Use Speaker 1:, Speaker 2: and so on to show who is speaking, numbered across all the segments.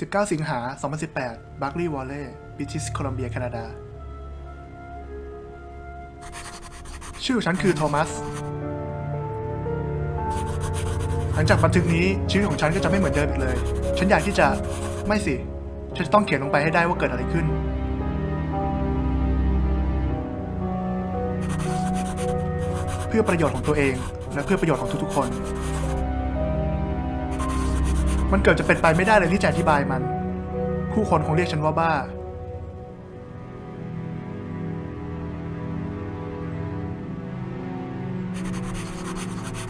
Speaker 1: 19 สิงหา 2018 บัคลีย์วอลเล่บิทิสโคลัมเบีย แคนาดา ชื่อฉันคือโทมัส หลังจากบันทึกนี้ชีวิตของฉันก็จะไม่เหมือนเดิมอีกเลย ฉันอยากที่จะไม่สิ ฉันจะต้องเขียนลงไปให้ได้ว่าเกิดอะไรขึ้น เพื่อประโยชน์ของตัวเองและเพื่อประโยชน์ของทุกๆคน มันเกิดจะเป็นไปไม่ได้เลยที่จะอธิบายมัน ผู้คนคงเรียกฉันว่าบ้า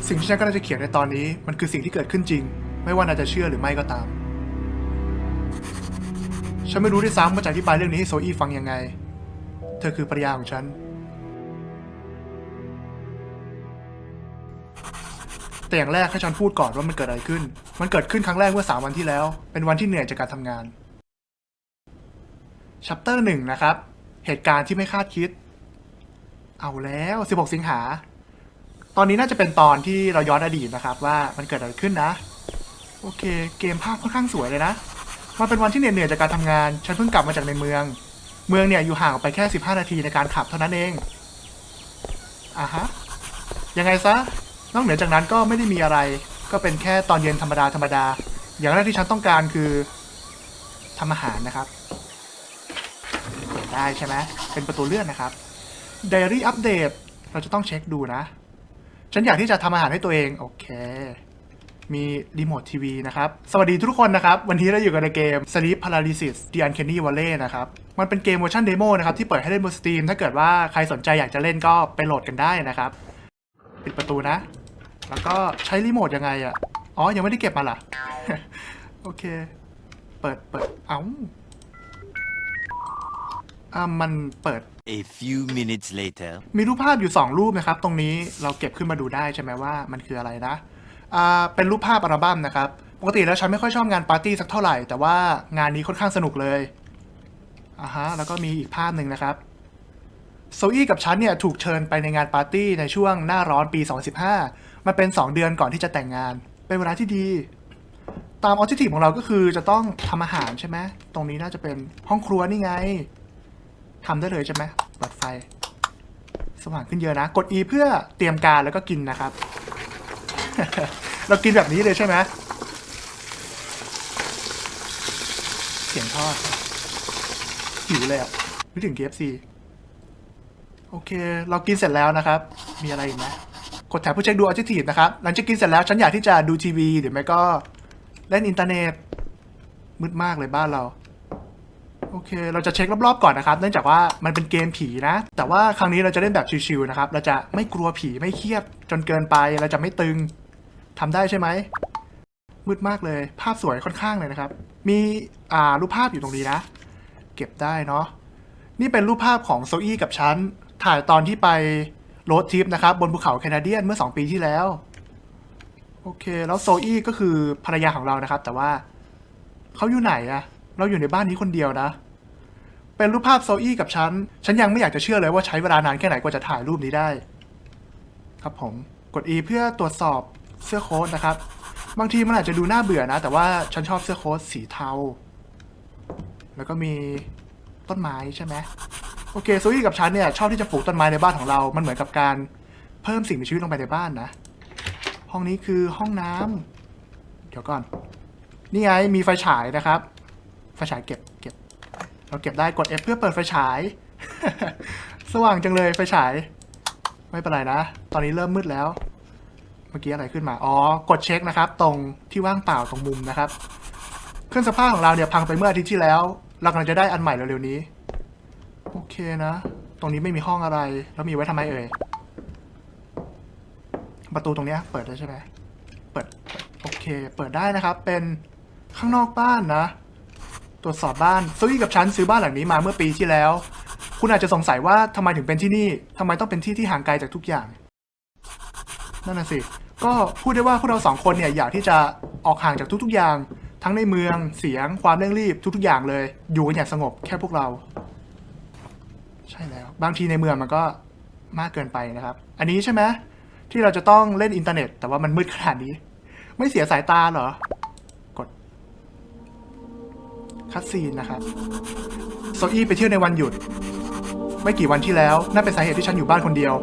Speaker 1: สิ่งที่ฉันกำลังจะเขียนในตอนนี้ มันคือสิ่งที่เกิดขึ้นจริง ไม่ว่านายจะเชื่อหรือไม่ก็ตาม ฉันไม่รู้ด้วยซ้ำว่าจะอธิบายเรื่องนี้ให้โซอี้ฟังยังไง เธอคือภรรยาของฉัน แต่อย่างแรกให้ฉันพูดก่อนว่ามันเกิดอะไรขึ้น มันเกิดขึ้นครั้งแรกเมื่อสามวันที่แล้ว เป็นวันที่เหนื่อยจากการทำงาน ชัปเตอร์หนึ่งนะครับ เหตุการณ์ที่ไม่คาดคิด เอาแล้ว 16 สิงหา ตอนนี้น่าจะเป็นตอนที่เราย้อนอดีตนะครับ ว่ามันเกิดอะไรขึ้นนะ โอเค เกมภาพค่อนข้างสวยเลยนะ มันเป็นวันที่เหนื่อยจากการทำงาน ฉันเพิ่งกลับมาจากในเมือง เมืองเนี่ยอยู่ห่างออกไปแค่ 15 นาทีในการขับเท่านั้นเองอะฮะ ยังไงซะ นอกเหนือจากนั้นก็ไม่ได้มีอะไร ก็เป็นแค่ตอนเย็นธรรมดาธรรมดา อย่างแรกที่ฉันต้องการคือทำอาหารนะครับเปิดได้ใช่ไหมเป็นประตูเลื่อนนะครับ Diary Update เราจะต้องเช็คดูนะ ฉันอยากที่จะทำอาหารให้ตัวเอง โอเค มีรีโมททีวีนะครับ สวัสดีทุกคนนะครับ วันนี้เราอยู่กันในเกม Sleep Paralysis The Uncanny Valley นะครับ มันเป็นเกมเวอร์ชันเดโมนะครับ ที่เปิดให้เล่นบนสตรีมถ้าเกิดว่าใครสนใจอยากจะเล่นก็ไปโหลดกันได้นะครับ ปิดประตูนะ แล้วก็ใช้รีโมทยังไงอะอ๋อ ยังไม่ได้เก็บมาล่ะ โอเค เปิดเปิด เอ้าอ่ามันเปิด
Speaker 2: A few minutes later.
Speaker 1: มีรูปภาพอยู่ 2 รูปนะครับ ตรงนี้เราเก็บขึ้นมาดูได้ใช่ไหมว่ามันคืออะไรนะ อ่า เป็นรูปภาพอัลบั้มนะครับ ปกติแล้วฉันไม่ค่อยชอบงานปาร์ตี้สักเท่าไหร่ แต่ว่างานนี้ค่อนข้างสนุกเลย อ่าฮะ แล้วก็มีอีกภาพหนึ่งนะครับ โซอี้กับฉันเนี่ยถูกเชิญไปในงานปาร์ตี้ในช่วงหน้าร้อนปี 2015 มันเป็น 2 เดือนก่อนที่จะแต่งงาน เป็นเวลาที่ดี ตามออ j ิทีฟของเราก็คือจะต้องทำอาหารใช่ไหมตรงนี้น่าจะเป็นห้องครัวนี่ไงทำได้เลยใช่ไหมเปิดไฟ สว่างขึ้นเยอะนะ กด E เพื่อเตรียมการแล้วก็กินนะครับ เรากินแบบนี้เลยใช่ไหมเสียงทอดหิวเลยอะนึกถึง KFC โอเค เรากินเสร็จแล้วนะครับ มีอะไรอีกไหม ดแถบเพื่อเช็คดู Objective นะครับ หลังจากกินเสร็จแล้วฉันอยากที่จะดูทีวีหรือไม่ก็เล่นอินเทอร์เน็ตมืดมากเลยบ้านเรา โอเค เราจะเช็ครอบๆก่อนนะครับ เนื่องจากว่ามันเป็นเกมผีนะ แต่ว่าครั้งนี้เราจะเล่นแบบชิวๆนะครับ เราจะไม่กลัวผีไม่เครียดจนเกินไป เราจะไม่ตึงทำได้ใช่ไหม มืดมากเลย ภาพสวยค่อนข้างเลยนะครับ มีอ่ารูปภาพอยู่ตรงนี้นะ เก็บได้เนาะ นี่เป็นรูปภาพของโซอี้กับฉันถ่ายตอนที่ไป โรดทริปนะครับ บนภูเขาแคนาเดียนเมื่อ 2 ปีที่แล้ว โอเค แล้วโซอี้ก็คือภรรยาของเรานะครับ แต่ว่าเขาอยู่ไหนอะเราอยู่ในบ้านนี้คนเดียวนะ เป็นรูปภาพโซอี้กับฉัน ฉันยังไม่อยากจะเชื่อเลยว่าใช้เวลานานแค่ไหนกว่าจะถ่ายรูปนี้ได้ ครับผมกด E เพื่อตรวจสอบเสื้อโค้ทนะครับ บางทีมันอาจจะดูน่าเบื่อนะ แต่ว่าฉันชอบเสื้อโค้ทสีเทา แล้วก็มีต้นไม้ใช่ไหม โอเคโซอี้กับฉันเนี่ยชอบที่จะปลูกต้นไม้ในบ้านของเรา มันเหมือนกับการเพิ่มสิ่งมีชีวิตลงไปในบ้านนะ ห้องนี้คือห้องน้ำเดี๋ยวก่อน นี่ไงมีไฟฉายนะครับ ไฟฉายเก็บเก็บ เราเก็บได้กด F เพื่อเปิดไฟฉาย สว่างจังเลยไฟฉาย ไม่เป็นไรนะ ตอนนี้เริ่มมืดแล้ว เมื่อกี้อะไรขึ้นมา อ๋อ กดเช็คนะครับ ตรงที่ว่างเปล่าตรงมุมนะครับ เครื่องซักผ้าของเราเนี่ยพังไปเมื่ออาทิตย์ที่แล้ว เรากำลังจะได้อันใหม่เร็วๆนี้ โอเคนะ ตรงนี้ไม่มีห้องอะไร แล้วมีไว้ทำไมเอ่ย ประตูตรงนี้เปิดได้ใช่ไหม เปิด โอเค เปิดได้นะครับ เป็นข้างนอกบ้านนะ ตรวจสอบบ้านซุยกับฉันซื้อบ้านหลังนี้มาเมื่อปีที่แล้ว คุณอาจจะสงสัยว่าทำไมถึงเป็นที่นี่ทำไมต้องเป็นที่ที่ห่างไกลจากทุกอย่าง นั่นน่ะสิ ก็พูดได้ว่าพวกเราสองคนเนี่ยอยากที่จะออกห่างจากทุกๆอย่าง ทั้งในเมือง เสียง ความเร่งรีบทุกๆอย่างเลย อยู่กันอย่างสงบแค่พวกเรา บางทีในเมืองมันก็มากเกินไปนะครับ อันนี้ใช่ไหมที่เราจะต้องเล่นอินเทอร์เน็ต แต่ว่ามันมืดขนาดนี้ ไม่เสียสายตาเหรอ กดคัดซีนนะครับโซอี้ไปเที่ยวในวันหยุด ไม่กี่วันที่แล้วนั่นเป็นสาเหตุที่ฉันอยู่บ้านคนเดียว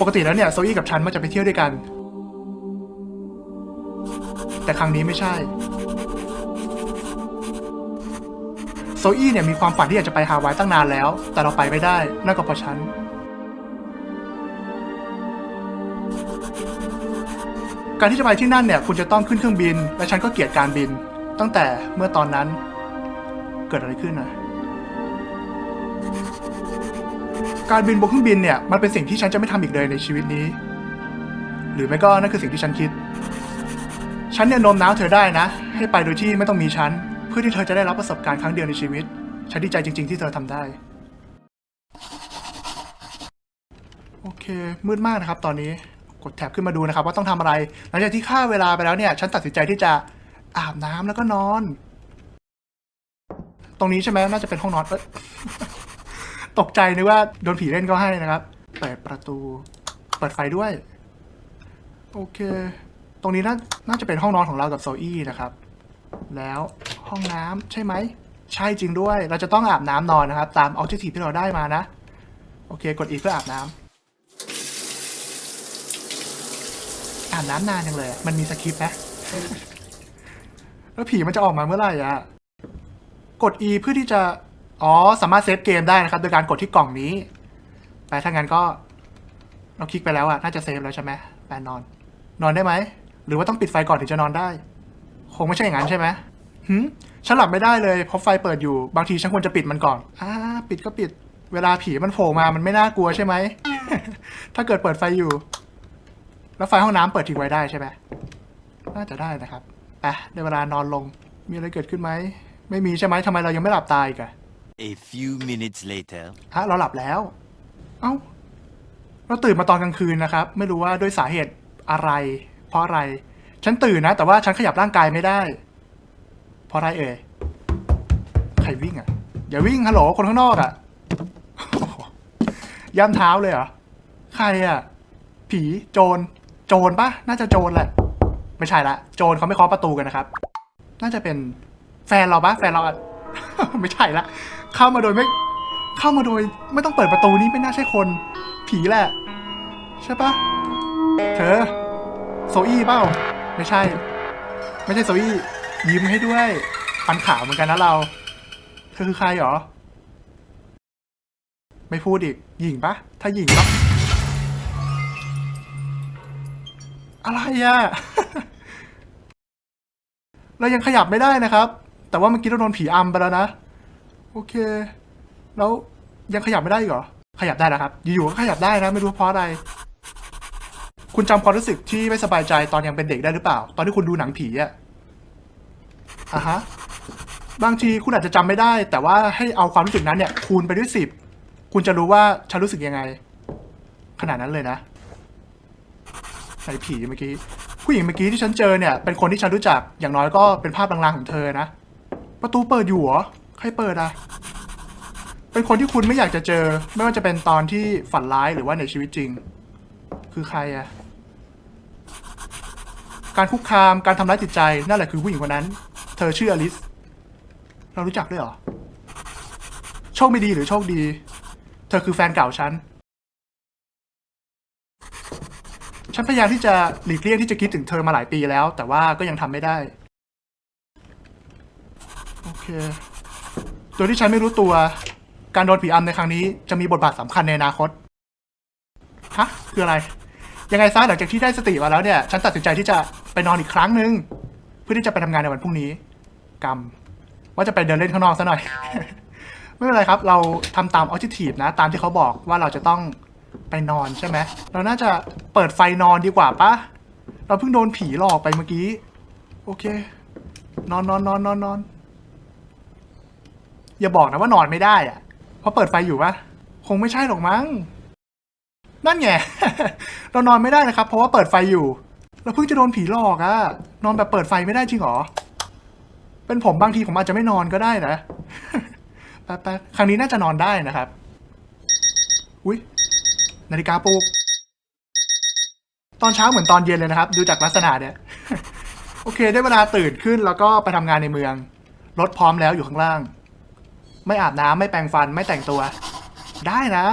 Speaker 1: ปกติแล้วเนี่ยโซอี้กับฉันมันจะไปเที่ยวด้วยกัน แต่ครั้งนี้ไม่ใช่ โซอี้เนี่ยมีความฝันที่อยากจะไปฮาวายตั้งนานแล้ว แต่เราไปไม่ได้นั่นก็เพราะฉันการที่จะไปที่นั่นเนี่ยคุณจะต้องขึ้นเครื่องบิน และฉันก็เกลียดการบิน ตั้งแต่เมื่อตอนนั้นเกิดอะไรขึ้นนะการบินบนเครื่องบินเนี่ยมันเป็นสิ่งที่ฉันจะไม่ทำอีกเลยในชีวิตนี้ หรือไม่ก็นั่นคือสิ่งที่ฉันคิด ฉันเนี่ยโน้มน้าวเธอได้นะ ให้ไปโดยที่ไม่ต้องมีฉัน เพื่อที่เธอจะได้รับประสบการณ์ครั้งเดียวในชีวิต ฉันดีใจจริง ๆ ที่เธอทำได้ โอเค มืดมากนะครับตอนนี้ กดแท็บขึ้นมาดูนะครับ ว่าต้องทำอะไร หลังจากที่ฆ่าเวลาไปแล้วเนี่ย ฉันตัดสินใจที่จะอาบน้ำแล้วก็นอน ตรงนี้ใช่ไหมน่าจะเป็นห้องนอนเอ้ย ตกใจนึกว่าโดนผีเล่นก็ให้นะครับ เปิดประตู เปิดไฟด้วย โอเค ตรงนี้น่าน่าจะเป็นห้องนอนของเรากับโซอี้นะครับ แล้วห้องน้ำใช่ไหม ใช่จริงด้วย เราจะต้องอาบน้ำนอนนะครับ ตามออบเจกตีที่เราได้มานะ โอเค กดอีกเพื่ออาบน้ำอาบน้ำนานยังเลยอะมันมีสคริปต์ไหมแล้วผีมันจะออกมาเมื่อไหร่อะกด E เพื่อที่จะ อ๋อ สามารถเซฟเกมได้นะครับ โดยการกดที่กล่องนี้ ไปถ้างั้นก็ เราคลิกไปแล้วอะน่าจะเซฟแล้วใช่ไหมแปนนอน นอนได้ไหม หรือว่าต้องปิดไฟก่อนถึงจะนอนได้ คงไม่ใช่อย่างนั้นใช่ไหมหืมฉันหลับไม่ได้เลยเพราะไฟเปิดอยู่ บางทีฉันควรจะปิดมันก่อน อ่า ปิดก็ปิด เวลาผีมันโผล่มามันไม่น่ากลัวใช่ไหม ถ้าเกิดเปิดไฟอยู่ แล้วไฟห้องน้ำเปิดทิ้งไว้ได้ใช่ไหมน่าจะได้นะครับไปในเวลานอนลง มีอะไรเกิดขึ้นไหม ไม่มีใช่ไหมทำไมเรายังไม่หลับตายอีกอะ
Speaker 2: A few minutes later.
Speaker 1: ฮะเราหลับแล้ว เอ้า เราตื่นมาตอนกลางคืนนะครับ ไม่รู้ว่าด้วยสาเหตุอะไร เพราะอะไร ฉันตื่นนะ แต่ว่าฉันขยับร่างกายไม่ได้ เพราะอะไรเอ่ยใครวิ่งอะ อย่าวิ่งฮัลโหลคนข้างนอกอะย่ำเท้าเลยเหรอ ใครอะ ผีโจร โจรปะน่าจะโจรแหละ ไม่ใช่ละ โจรเขาไม่เคาะประตูกันนะครับ น่าจะเป็นแฟนเราปะแฟนเราไม่ใช่ละ เข้ามาโดยไม่ เข้ามาโดย ไม่ต้องเปิดประตูนี้ไม่น่าใช่คน ผีแหละ ใช่ปะเธอ โซอี้เปล่า ไม่ใช่ ไม่ใช่โซอี้ยิ้มให้ด้วย ฟันขาวเหมือนกันนะเรา เธอคือใครหรอ ไม่พูดอีกหญิงปะ ถ้าหญิงปะอะไรอะเรายังขยับไม่ได้นะครับ แต่ว่าเมื่อกี้เราโดนผีอำไปแล้วนะ โอเค แล้วยังขยับไม่ได้อีกเหรอ ขยับได้แล้วครับ อยู่ๆก็ขยับได้นะ ไม่รู้เพราะอะไร คุณจำความรู้สึกที่ไม่สบายใจตอนยังเป็นเด็กได้หรือเปล่า ตอนที่คุณดูหนังผีอะอะฮะ บางทีคุณอาจจะจำไม่ได้ แต่ว่าให้เอาความรู้สึกนั้นเนี่ย คูณไปด้วยสิบคุณจะรู้ว่าฉันรู้สึกยังไง ขนาดนั้นเลยนะใส่ผีเมื่อกี้ ผู้หญิงเมื่อกี้ที่ฉันเจอเนี่ยเป็นคนที่ฉันรู้จักอย่างน้อยก็เป็นภาพลางๆของเธอนะ ประตูเปิดอยู่เหรอใครเปิดอะเป็นคนที่คุณไม่อยากจะเจอ ไม่ว่าจะเป็นตอนที่ฝันร้ายหรือว่าในชีวิตจริง คือใครอะการคุกคามการทำร้ายจิตใจนั่นแหละคือผู้หญิงคนนั้น เธอชื่ออลิส เรารู้จักด้วยเหรอ โชคไม่ดีหรือโชคดี เธอคือแฟนเก่าฉัน ฉันพยายามที่จะหลีกเลี่ยงที่จะคิดถึงเธอมาหลายปีแล้ว แต่ว่าก็ยังทำไม่ได้ โอเค โดยที่ฉันไม่รู้ตัว การโดนผีอำในครั้งนี้จะมีบทบาทสำคัญในอนาคต ฮะคืออะไร ยังไงซะหลังจากที่ได้สติมาแล้วเนี่ย ฉันตัดสินใจที่จะไปนอนอีกครั้งหนึ่งเพื่อที่จะไปทำงานในวันพรุ่งนี้กรรมว่าจะไปเดินเล่นข้างนอกซะหน่อย ไม่เป็นไรครับ เราทำตามออจิทีฟนะ ตามที่เขาบอกว่าเราจะต้องไปนอนใช่ไหมเราน่าจะเปิดไฟนอนดีกว่าปะเราเพิ่งโดนผีหลอกไปเมื่อกี้ โอเค นอนนอนนอนนอนนอนอย่าบอกนะว่านอนไม่ได้อะเพราะเปิดไฟอยู่ปะคงไม่ใช่หรอกมั้ง นั่นไง เรานอนไม่ได้นะครับ เพราะว่าเปิดไฟอยู่ เราเพิ่งจะโดนผีหลอกอะนอนแบบเปิดไฟไม่ได้จริงหรอ เป็นผมบางทีผมอาจจะไม่นอนก็ได้นะแป๊บๆครั้งนี้น่าจะนอนได้นะครับ อุ้ยนาฬิกาปลุก ตอนเช้าเหมือนตอนเย็นเลยนะครับ ดูจากลักษณะเนี่ย โอเค ได้เวลาตื่นขึ้นแล้วก็ไปทำงานในเมือง รถพร้อมแล้วอยู่ข้างล่าง ไม่อาบน้ำไม่แปรงฟันไม่แต่งตัว ได้นะ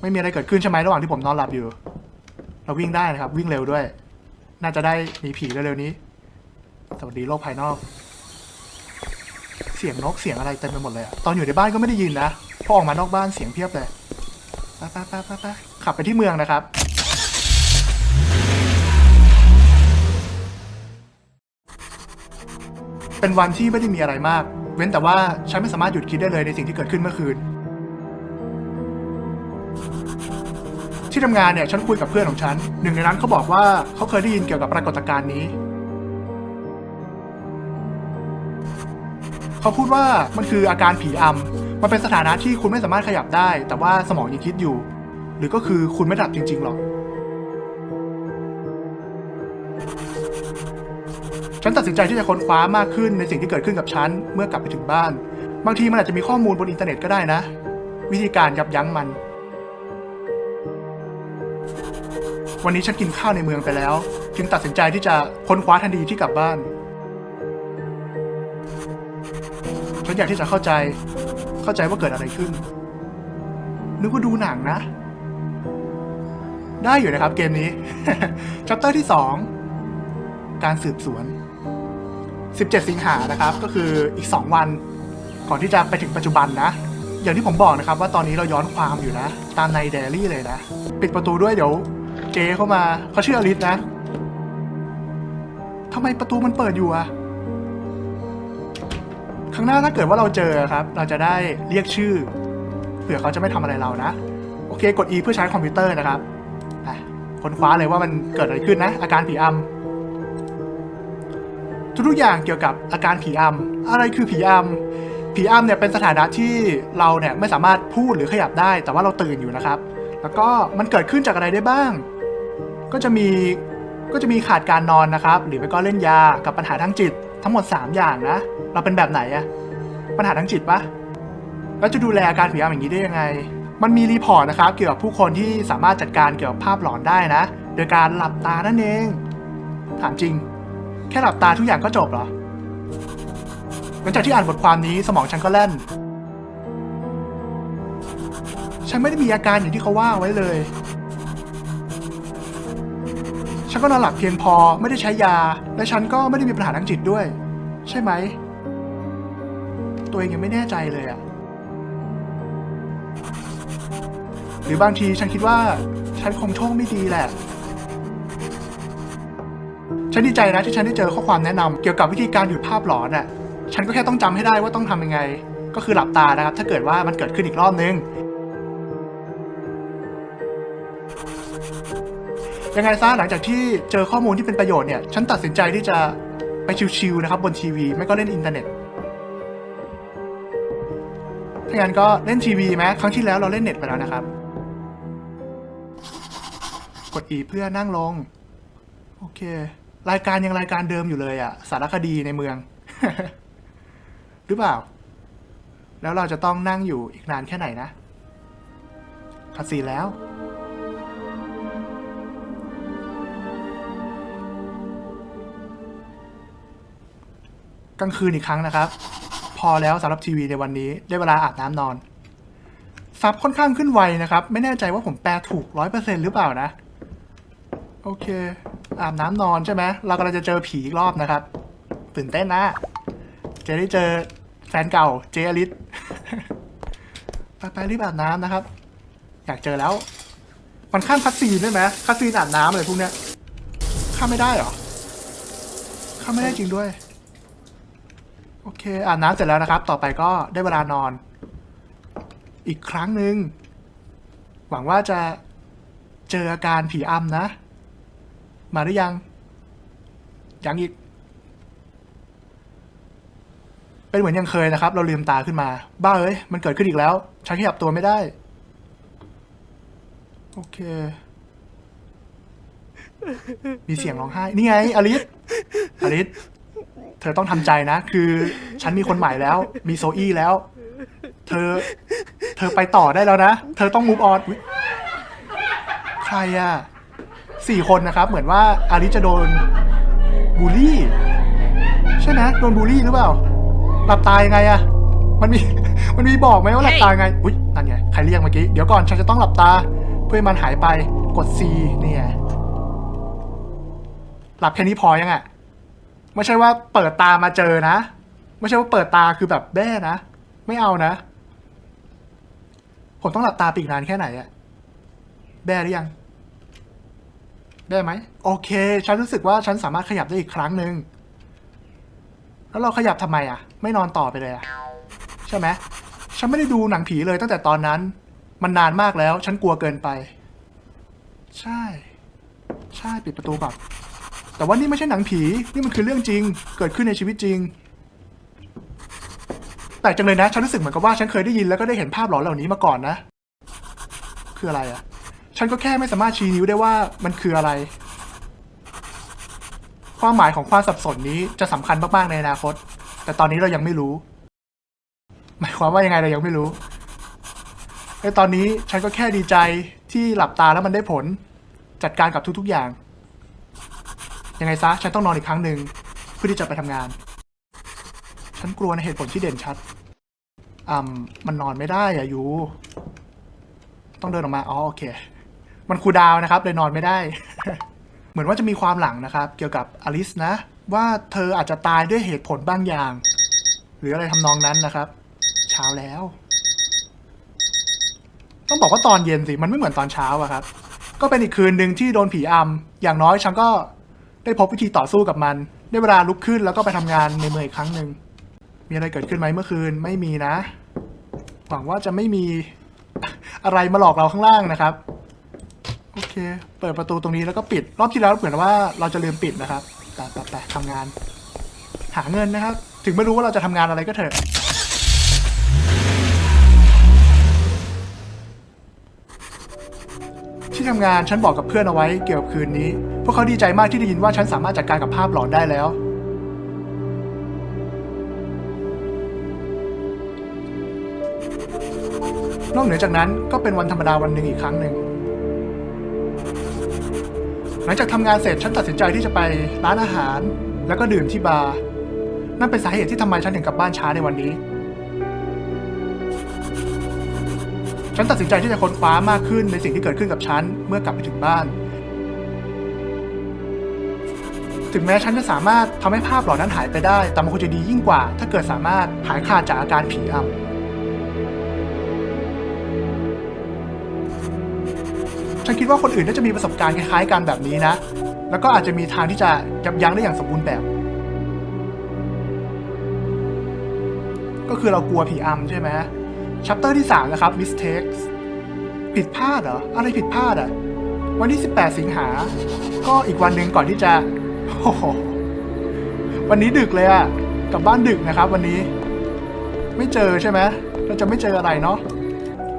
Speaker 1: ไม่มีอะไรเกิดขึ้นใช่ไหมระหว่างที่ผมนอนหลับอยู่ เราวิ่งได้นะครับ วิ่งเร็วด้วย น่าจะได้หนีผีเร็วๆนี้ สวัสดีโลกภายนอก เสียงนกเสียงอะไรเต็มไปหมดเลยอะตอนอยู่ในบ้านก็ไม่ได้ยินนะ พอออกมานอกบ้านเสียงเพียบเลยไปไปไปไปไปขับไปที่เมืองนะครับเป็นวันที่ไม่ได้มีอะไรมาก เว้นแต่ว่าฉันไม่สามารถหยุดคิดได้เลยในสิ่งที่เกิดขึ้นเมื่อคืน ที่ทำงานเนี่ยฉันคุยกับเพื่อนของฉัน หนึ่งในนั้นเขาบอกว่าเขาเคยได้ยินเกี่ยวกับปรากฏการณ์นี้ เขาพูดว่ามันคืออาการผีอำมันเป็นสถานะที่คุณไม่สามารถขยับได้ แต่ว่าสมองยังคิดอยู่ หรือก็คือคุณไม่หลับจริง ๆ หรอก ฉันตัดสินใจที่จะค้นคว้ามากขึ้นในสิ่งที่เกิดขึ้นกับฉันเมื่อกลับไปถึงบ้าน บางทีมันอาจจะมีข้อมูลบนอินเทอร์เน็ตก็ได้นะ วิธีการยับยั้งมัน วันนี้ฉันกินข้าวในเมืองไปแล้ว จึงตัดสินใจที่จะค้นคว้าทันทีที่กลับบ้าน ฉันอยากที่จะเข้าใจ เข้าใจว่าเกิดอะไรขึ้น นึกว่าดูหนังนะ ได้อยู่นะครับเกมนี้ชัปเตอร์ที่ 2 การสืบสวน 17 สิงหานะครับ ก็คืออีก 2 วัน ก่อนที่จะไปถึงปัจจุบันนะอย่างที่ผมบอกนะครับว่าตอนนี้เราย้อนความอยู่นะ ตามในเดลี่เลยนะ ปิดประตูด้วยเดี๋ยว เจเข้ามาเขาชื่ออลิสนะทำไมประตูมันเปิดอยู่อะข้างหน้าถ้าเกิดว่าเราเจอครับ เราจะได้เรียกชื่อเผื่อเขาจะไม่ทำอะไรเรานะ โอเคกด E เพื่อใช้คอมพิวเตอร์นะครับอะค้นคว้าเลยว่ามันเกิดอะไรขึ้นนะ อาการผีอำทุกๆอย่างเกี่ยวกับอาการผีอำอะไรคือผีอำผีอำเนี่ยเป็นสถานะที่เราเนี่ยไม่สามารถพูดหรือขยับได้ แต่ว่าเราตื่นอยู่นะครับ แล้วก็มันเกิดขึ้นจากอะไรได้บ้าง ก็จะมีก็จะมีขาดการนอนนะครับ หรือไม่ก็เล่นยากับปัญหาทางจิตทั้งหมด 3 อย่างนะ เราเป็นแบบไหนอะปัญหาทางจิตปะแล้วจะดูแลอาการผีอำอย่างนี้ได้ยังไง มันมีรีพอร์ตนะครับ เกี่ยวกับผู้คนที่สามารถจัดการเกี่ยวกับภาพหลอนได้นะ โดยการหลับตานั่นเอง ถามจริง แค่หลับตาทุกอย่างก็จบเหรอหลังจากที่อ่านบทความนี้สมองฉันก็แล่น ฉันไม่ได้มีอาการอย่างที่เขาว่าไว้เลย ฉันก็นอนหลับเพียงพอไม่ได้ใช้ยา และฉันก็ไม่ได้มีปัญหาทางจิตด้วย ใช่ไหม ตัวเองยังไม่แน่ใจเลยอะหรือบางทีฉันคิดว่า ฉันคงโชคไม่ดีแหละ ฉันดีใจนะที่ฉันได้เจอข้อความแนะนำเกี่ยวกับวิธีการหยุดภาพหลอนอะฉันก็แค่ต้องจำให้ได้ว่าต้องทำยังไง ก็คือหลับตานะครับ ถ้าเกิดว่ามันเกิดขึ้นอีกรอบนึง ยังไงซะหลังจากที่เจอข้อมูลที่เป็นประโยชน์เนี่ยฉันตัดสินใจที่จะไปชิวๆนะครับบนทีวี ไม่ก็เล่นอินเทอร์เน็ตถ้างั้นก็เล่นทีวีไหมครั้งที่แล้วเราเล่นเน็ตไปแล้วนะครับ กด E เพื่อนั่งลง โอเค รายการยังรายการเดิมอยู่เลยอะสารคดีในเมือง หรือเปล่า แล้วเราจะต้องนั่งอยู่อีกนานแค่ไหนนะคัดซีแล้ว กลางคืนอีกครั้งนะครับ พอแล้วสำหรับทีวีในวันนี้ได้เวลาอาบน้ำนอนซับค่อนข้างขึ้นไวนะครับ ไม่แน่ใจว่าผมแปลถูกร้อยเปอร์เซ็นหรือเปล่านะ โอเค อาบน้ำนอนใช่ไหมเรากำลังจะเจอผีอีกรอบนะครับ ตื่นเต้นนะ จะได้เจอแฟนเก่าเจอลิสไปไปรีบอาบน้ำนะครับ อยากเจอแล้ว มันข้ามคัสซีนได้ไหมคัสซีนอาบน้ำอะไรพวกเนี้ยข้ามไม่ได้หรอข้ามไม่ได้จริงด้วย โอเคอาบน้ำเสร็จแล้วนะครับ ต่อไปก็ได้เวลานอน อีกครั้งหนึ่งหวังว่าจะเจออาการผีอำนะ มาหรือยัง ยังอีก เป็นเหมือนยังเคยนะครับ เราลืมตาขึ้นมา บ้าเอ้ย มันเกิดขึ้นอีกแล้วฉันขยับตัวไม่ได้ โอเค มีเสียงร้องไห้ นี่ไงอลิสอลิส เธอต้องทำใจนะ คือฉันมีคนใหม่แล้ว มีโซอี้แล้ว เธอ เธอไปต่อได้แล้วนะ เธอต้องมูฟออนใครอะสี่คนนะครับ เหมือนว่าอาริจะโดนบูลลี่โดนบูลลี่หรือเปล่า หลับตายังไงอะมันมี มันมีบอกไหมว่าหลับตายังไง อุ๊ยนั่นไง ใครเรียกเมื่อกี้ เดี๋ยวก่อน ฉันจะต้องหลับตา เพื่อให้มันหายไป กด C นี่ไง หลับแค่นี้พอยังอะ ไม่ใช่ว่าเปิดตามาเจอนะ ไม่ใช่ว่าเปิดตาคือแบบแบ้นะ ไม่เอานะ ผมต้องหลับตาปีกนานแค่ไหนอะแบ้หรือยังได้ไหมโอเค ฉันรู้สึกว่าฉันสามารถขยับได้อีกครั้งหนึ่งแล้วเราขยับทำไมอะไม่นอนต่อไปเลยอะใช่ไหมฉันไม่ได้ดูหนังผีเลยตั้งแต่ตอนนั้น มันนานมากแล้ว ฉันกลัวเกินไป ใช่ ใช่ปิดประตูก่อน แต่ว่านี่ไม่ใช่หนังผี นี่มันคือเรื่องจริง เกิดขึ้นในชีวิตจริง แต่จังเลยนะ ฉันรู้สึกเหมือนกับว่าฉันเคยได้ยินแล้วก็ได้เห็นภาพหลอนเหล่านี้มาก่อนนะ คืออะไรอะฉันก็แค่ไม่สามารถชี้นิ้วได้ว่ามันคืออะไร ความหมายของความสับสนนี้จะสำคัญมากๆในอนาคต แต่ตอนนี้เรายังไม่รู้ หมายความว่ายังไงเรายังไม่รู้ในตอนนี้ฉันก็แค่ดีใจที่หลับตาแล้วมันได้ผล จัดการกับทุกๆอย่าง ยังไงซะฉันต้องนอนอีกครั้งหนึ่งเพื่อที่จะไปทำงาน ฉันกลัวในเหตุผลที่เด่นชัดอ่ามันนอนไม่ได้อะยูต้องเดินออกมาอ๋อโอเค มันคูดาวน์นะครับเลยนอนไม่ได้ เหมือนว่าจะมีความหลังนะครับ เกี่ยวกับอลิสนะ ว่าเธออาจจะตายด้วยเหตุผลบางอย่าง หรืออะไรทำนองนั้นนะครับ เช้าแล้ว ต้องบอกว่าตอนเย็นสิ มันไม่เหมือนตอนเช้าอะครับ ก็เป็นอีกคืนหนึ่งที่โดนผีอำอย่างน้อยฉันก็ ได้พบวิธีต่อสู้กับมัน ได้เวลาลุกขึ้นแล้วก็ไปทำงานในเมืองอีกครั้งหนึ่ง มีอะไรเกิดขึ้นไหมเมื่อคืน ไม่มีนะ หวังว่าจะไม่มีอะไรมาหลอกเราข้างล่างนะครับ โอเค เปิดประตูตรงนี้แล้วก็ปิด รอบที่แล้วเหมือนว่าเราจะลืมปิดนะครับ แต่แต่แต่ทำงาน หาเงินนะครับ ถึงไม่รู้ว่าเราจะทำงานอะไรก็เถอะ ที่ทำงานฉันบอกกับเพื่อนเอาไว้เกี่ยวกับคืนนี้ พวกเขาดีใจมากที่ได้ยินว่าฉันสามารถจัดการกับภาพหลอนได้แล้ว นอกเหนือจากนั้นก็เป็นวันธรรมดาวันหนึ่งอีกครั้งหนึ่ง หลังจากทำงานเสร็จฉันตัดสินใจที่จะไปร้านอาหาร แล้วก็ดื่มที่บาร์นั่นเป็นสาเหตุที่ทำไมฉันถึงกลับบ้านช้าในวันนี้ ฉันตัดสินใจที่จะค้นคว้ามากขึ้นในสิ่งที่เกิดขึ้นกับฉันเมื่อกลับไปถึงบ้าน ถึงแม้ฉันจะสามารถทำให้ภาพเหล่านั้นหายไปได้ แต่มันคงจะดียิ่งกว่า ถ้าเกิดสามารถหายขาดจากอาการผีอำฉันคิดว่าคนอื่นน่าจะมีประสบการณ์คล้ายๆกันแบบนี้นะ แล้วก็อาจจะมีทางที่จะยับยั้งได้อย่างสมบูรณ์แบบ ก็คือเรากลัวผีอำใช่ไหม ชัปเตอร์ที่ 3 นะครับ mistakes ผิดพลาดเหรอ อะไรผิดพลาดอะ วันที่ 18 สิงหา ก็อีกวันหนึ่งก่อนที่จะโอ้โหวันนี้ดึกเลยอะ กลับบ้านดึกนะครับ วันนี้ ไม่เจอใช่ไหมเราจะไม่เจออะไรเนาะ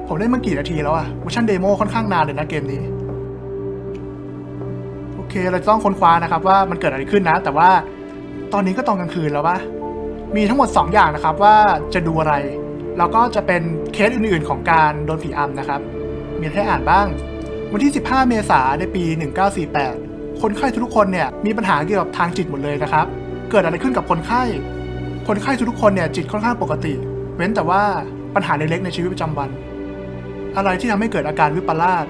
Speaker 1: ผมเล่นมากี่นาทีแล้วอะเวอร์ชันเดโมค่อนข้างนานเลยนะเกมนี้ โอเค เราจะต้องค้นคว้านะครับว่ามันเกิดอะไรขึ้นนะ แต่ว่าตอนนี้ก็ตอนกลางคืนแล้วปะมีทั้งหมด 2 อย่างนะครับว่าจะดูอะไร แล้วก็จะเป็นเคสอื่นๆของการโดนผีอำนะครับ มีให้อ่านบ้าง วันที่ 15 เมษายนในปี 1948 คนไข้ทุกคนเนี่ยมีปัญหาเกี่ยวกับทางจิตหมดเลยนะครับ เกิดอะไรขึ้นกับคนไข้ คนไข้ทุกคนเนี่ยจิตค่อนข้างปกติ เว้นแต่ว่าปัญหาเล็กๆในชีวิตประจำวัน อะไรที่ทำให้เกิดอาการวิปลาส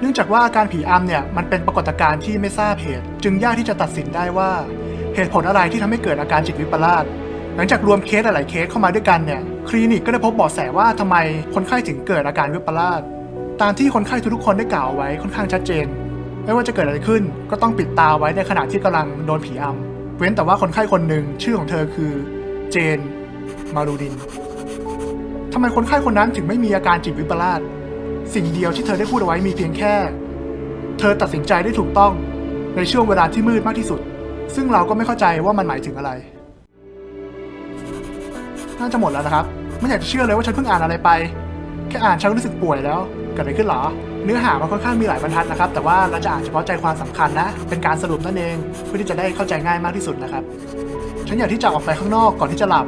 Speaker 1: เนื่องจากว่าอาการผีอำเนี่ยมันเป็นปรากฏการณ์ที่ไม่ทราบเหตุ จึงยากที่จะตัดสินได้ว่าเหตุผลอะไรที่ทำให้เกิดอาการจิตวิปลาสหลังจากรวมเคสหลายๆเคสเข้ามาด้วยกันเนี่ย คลินิกก็ได้พบเบาะแสว่าทำไมคนไข้ถึงเกิดอาการวิปลาสตามที่คนไข้ทุกๆคนได้กล่าวเอาไว้ค่อนข้างชัดเจน ไม่ว่าจะเกิดอะไรขึ้น ก็ต้องปิดตาไว้ในขณะที่กำลังโดนผีอำเว้นแต่ว่าคนไข้คนหนึ่งชื่อของเธอคือ เจน มารูดินทำไมคนไข้คนนั้นถึงไม่มีอาการจิตวิปลาสสิ่งเดียวที่เธอได้พูดเอาไว้มีเพียงแค่ เธอตัดสินใจได้ถูกต้องในช่วงเวลาที่มืดมากที่สุด ซึ่งเราก็ไม่เข้าใจว่ามันหมายถึงอะไร น่าจะหมดแล้วนะครับ ไม่อยากจะเชื่อเลยว่าฉันเพิ่งอ่านอะไรไป แค่อ่านฉันก็รู้สึกป่วยแล้วเกิดอะไรขึ้นเหรอ เนื้อหามันค่อนข้างมีหลายบรรทัดนะครับ แต่ว่าเราจะอ่านเฉพาะใจความสำคัญนะ เป็นการสรุปนั่นเองเพื่อที่จะได้เข้าใจง่ายมากที่สุดนะครับ ฉันอยากที่จะออกไปข้างนอกก่อนที่จะหลับ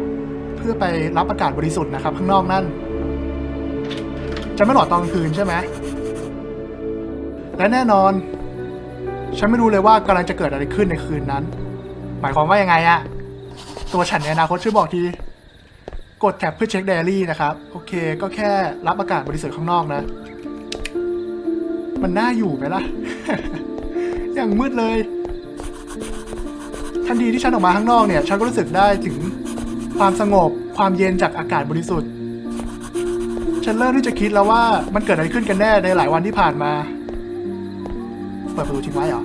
Speaker 1: เพื่อไปรับอากาศบริสุทธิ์นะครับ ข้างนอกนั่น จะไม่หลอดตอนกลางคืนใช่ไหมและแน่นอน ฉันไม่รู้เลยว่ากำลังจะเกิดอะไรขึ้นในคืนนั้น หมายความว่ายังไงอะตัวฉันในอนาคตช่วยบอกที กดแท็บเพื่อเช็คไดอารี่นะครับ โอเค ก็แค่รับอากาศบริสุทธิ์ข้างนอกนะ มันน่าอยู่ไหมล่ะ อย่างมืดเลย ทันทีที่ฉันออกมาข้างนอกเนี่ย ฉันก็รู้สึกได้ถึงความสงบความเย็นจากอากาศบริสุทธิ์ ฉันเริ่มที่จะคิดแล้วว่ามันเกิดอะไรขึ้นกันแน่ในหลายวันที่ผ่านมา เปิดประตูทิ้งไว้เหรอ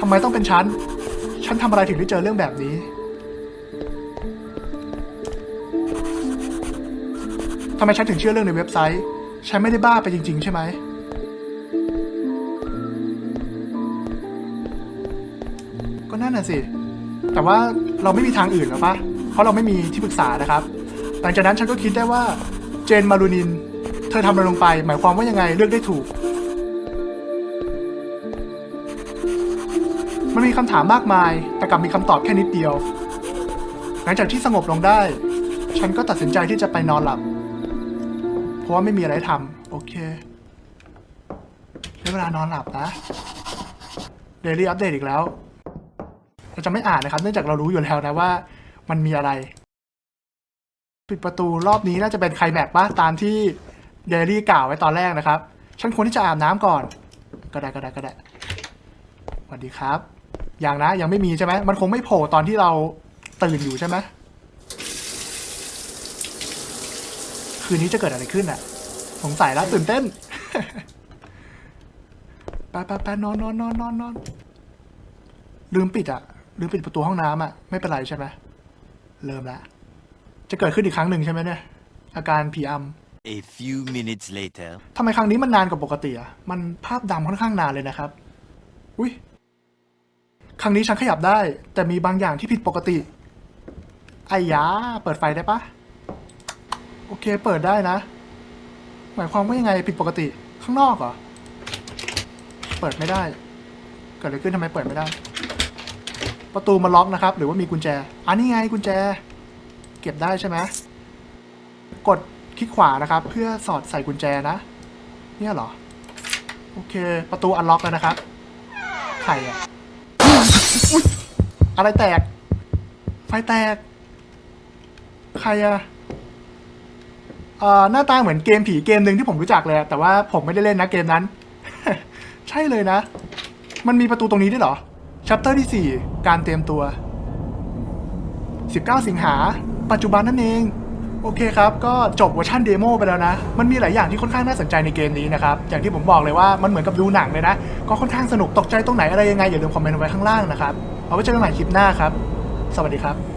Speaker 1: ทำไมต้องเป็นฉัน ฉันทำอะไรถึงได้เจอเรื่องแบบนี้ ทำไมฉันถึงเชื่อเรื่องในเว็บไซต์ ฉันไม่ได้บ้าไปจริง ๆ ใช่ไหม ก็นั่นน่ะสิ แต่ว่าเราไม่มีทางอื่นหรอปะเพราะเราไม่มีที่ปรึกษานะครับ หลังจากนั้นฉันก็คิดได้ว่าเจนมารูนิน เธอทำอะไรลงไป หมายความว่ายังไงเลือกได้ถูก มันมีคำถามมากมาย แต่กลับมีคำตอบแค่นิดเดียว หลังจากที่สงบลงได้ ฉันก็ตัดสินใจที่จะไปนอนหลับ เพราะว่าไม่มีอะไรทำโอเคได้เวลานอนหลับนะเดลี่อัปเดตอีกแล้ว เราจะไม่อ่านนะครับ เนื่องจากเรารู้อยู่แล้วนะว่ามันมีอะไร ปิดประตูรอบนี้น่าจะเป็นไคลแม็กซ์ปะตามที่เดลี่กล่าวไว้ตอนแรกนะครับ ฉันควรที่จะอาบน้ำก่อน ก็ได้ก็ได้ก็ได้สวัสดีครับ อยังนะยังไม่มีใช่ไหมมันคงไม่โผล่ตอนที่เราตื่นอยู่ใช่ไหม คืนนี้จะเกิดอะไรขึ้นอะ สงสัยแล้วตื่นเต้นไปไปไปนอนนอนนอนนอนนอนลืมปิดอะ ลืมปิดประตูห้องน้ำอะ ไม่เป็นไรใช่ไหมเริ่มแล้วจะเกิดขึ้นอีกครั้งหนึ่งใช่ไหมเนี่ย อาการผีอำ
Speaker 2: A few minutes later.
Speaker 1: ทำไมครั้งนี้มันนานกว่าปกติอะ มันภาพดำค่อนข้างนานเลยนะครับ อุ้ยครั้งนี้ฉันขยับได้ แต่มีบางอย่างที่ผิดปกติไอ้ยา เปิดไฟได้ปะ โอเค เปิดได้นะ หมายความว่ายังไงผิดปกติ ข้างนอกเหรอ เปิดไม่ได้ เกิดอะไรขึ้นทำไมเปิดไม่ได้ ประตูมันล็อกนะครับ หรือว่ามีกุญแจ อันนี้ไงกุญแจ เก็บได้ใช่ไหมกดคลิกขวานะครับ เพื่อสอดใส่กุญแจนะ เนี่ยเหรอ โอเค ประตูอันล็อกแล้วนะครับใครอะอุ๊ยอะไรแตก ไฟแตก ใครอะ เอ่อหน้าตาเหมือนเกมผีเกมหนึ่งที่ผมรู้จักเลยแต่ว่าผมไม่ได้เล่นนะเกมนั้น ใช่เลยนะ มันมีประตูตรงนี้ด้วยเหรอชัปเตอร์ที่ 4 การเตรียมตัว 19 สิงหา ปัจจุบันนั่นเอง โอเคครับ ก็จบเวอร์ชันเดโมไปแล้วนะ มันมีหลายอย่างที่ค่อนข้างน่าสนใจในเกมนี้นะครับ อย่างที่ผมบอกเลยว่ามันเหมือนกับดูหนังเลยนะ ก็ค่อนข้างสนุกตกใจตรงไหนอะไรยังไงอย่าลืมคอมเมนต์ไว้ข้างล่างนะครับ เอาไว้เจอกันใหม่คลิปหน้าครับ สวัสดีครับ